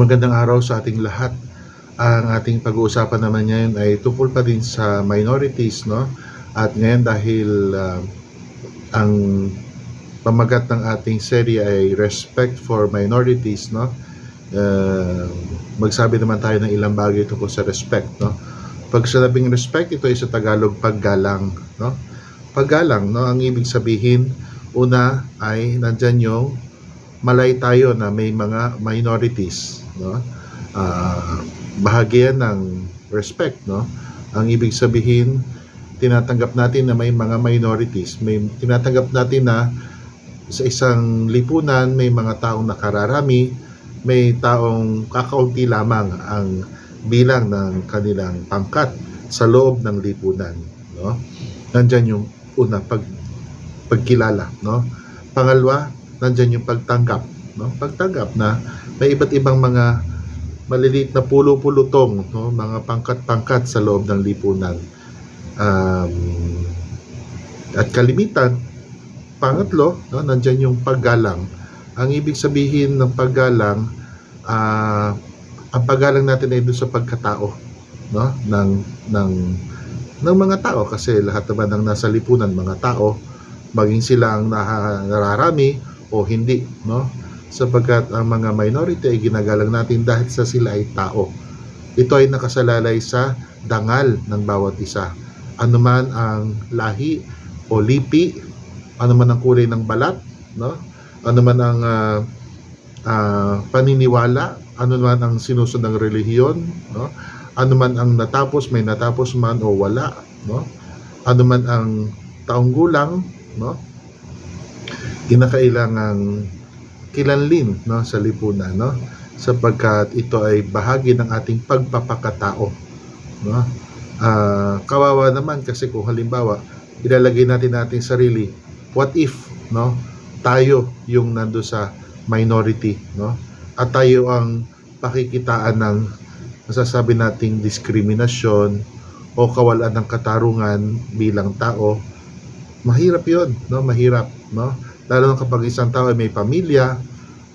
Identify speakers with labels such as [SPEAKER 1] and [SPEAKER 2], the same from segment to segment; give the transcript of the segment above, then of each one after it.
[SPEAKER 1] Magandang araw sa ating lahat. Ang ating pag-uusapan naman ngayon ay tungkol pa din sa minorities, no? At ngayon dahil ah, ang pamagat ng ating serye ay Respect for Minorities, no? Ah, magsabi naman tayo ng ilang bagay tungkol sa respect, no? Pag sinabing respect, ito ay sa Tagalog paggalang, no? Paggalang, no? Ang ibig sabihin, una ay nandyan yung malay tayo na may mga minorities, no? Ah, bahagi yan ng respect, no? Ang ibig sabihin, tinatanggap natin na may mga minorities, may tinatanggap natin na sa isang lipunan may mga taong nakararami, may taong kakaunti lamang ang bilang ng kanilang pangkat sa loob ng lipunan, no? Nandyan yung una pag pagkilala, no? Pangalawa, nandyan yung pagtanggap, no? Pagtanggap na may iba't ibang mga maliliit na pulo-pulutong, no? Mga pangkat-pangkat sa loob ng lipunan. Um, at kalimitan, pangatlo, no? Nandyan yung paggalang. Ang ibig sabihin ng paggalang, ah, ang paggalang natin ay doon sa pagkatao, no? Ng, ng, ng mga tao kasi lahat naman ng nasa lipunan, mga tao, maging sila ang nararami o hindi, no? Sapagkat ang mga minority ay ginagalang natin dahil sa sila ay tao. Ito ay nakasalalay sa dangal ng bawat isa. Ano man ang lahi o lipi, ano man ang kulay ng balat, no? Ano man ang ah, ah, paniniwala, ano man ang sinusunod ng relihiyon, no? Ano man ang natapos, may natapos man o wala, no? Ano man ang taong gulang, no? Kinakailangang kilanlin no sa lipunan no sapagkat ito ay bahagi ng ating pagpapakatao no. Ah, kawawa naman kasi kung halimbawa ilalagay natin nating sarili what if no tayo yung nando sa minority no at tayo ang pakikitaan ng masasabi nating diskriminasyon o kawalan ng katarungan bilang tao mahirap yon no mahirap no lalo na kapag isang tao ay may pamilya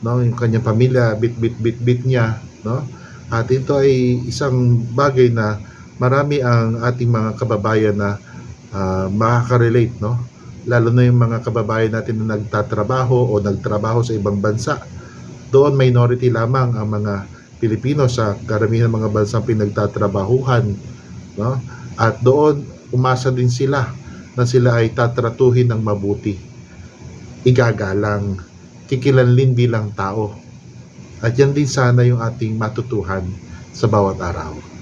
[SPEAKER 1] no yung kanyang pamilya bit bit bit bit niya no? At ito ay isang bagay na marami ang ating mga kababayan na ah, makaka-relate no? Lalo na yung mga kababayan natin na nagtatrabaho o nagtrabaho sa ibang bansa. Doon minority lamang ang mga Pilipino sa karamihan ng mga bansang pinagtatrabahuhan no? At doon umasa din sila na sila ay tatratuhin ng mabuti igagalang kikilanlin bilang tao. At yan din sana yung ating matutuhan sa bawat araw